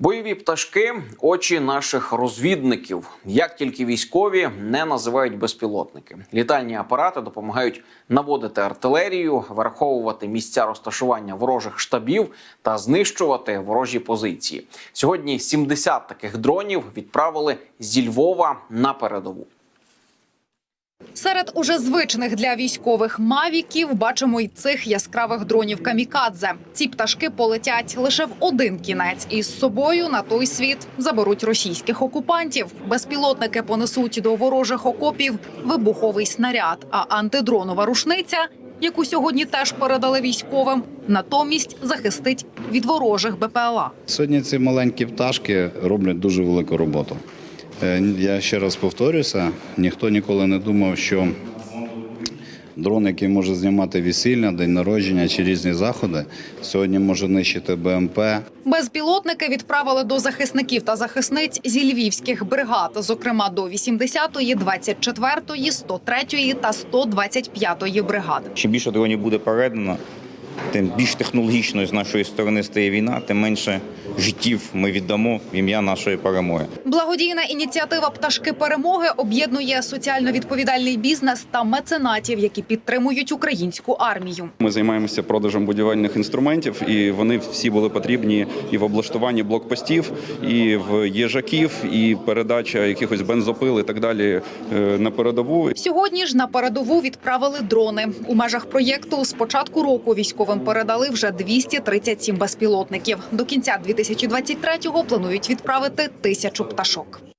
Бойові пташки очі наших розвідників. Як тільки військові не називають безпілотники. Літальні апарати допомагають наводити артилерію, враховувати місця розташування ворожих штабів та знищувати ворожі позиції. Сьогодні 70 таких дронів відправили зі Львова на передову. Серед уже звичних для військових мавіків бачимо й цих яскравих дронів камікадзе. Ці пташки полетять лише в один кінець, і з собою на той світ заберуть російських окупантів. Безпілотники понесуть до ворожих окопів вибуховий снаряд, а антидронова рушниця, яку сьогодні теж передали військовим, натомість захистить від ворожих БПЛА. Сьогодні ці маленькі пташки роблять дуже велику роботу. Е, Я ще раз повторюся: ніхто ніколи не думав, що дрон, який може знімати весілля, день народження чи різні заходи, сьогодні може нищити БМП. Безпілотники відправили до захисників та захисниць зі львівських бригад, зокрема до 80-ї, 24-ї, 103-ї та 125-ї бригад. Чим більше дронів буде передано, тим більш технологічною з нашої сторони стає війна, тим менше життів ми віддамо в ім'я нашої перемоги. Благодійна ініціатива Пташки перемоги об'єднує соціально відповідальний бізнес та меценатів, які підтримують українську армію. Ми займаємося продажем будівельних інструментів, і вони всі були потрібні і в облаштуванні блокпостів, і в їжаків, і передача якихось бензопил і так далі е, на передову. Сьогодні ж на передову відправили дрони. У межах проєкту з початку року військовим передали вже 237 безпілотників. До кінця 2023-го планують відправити тисячу пташок.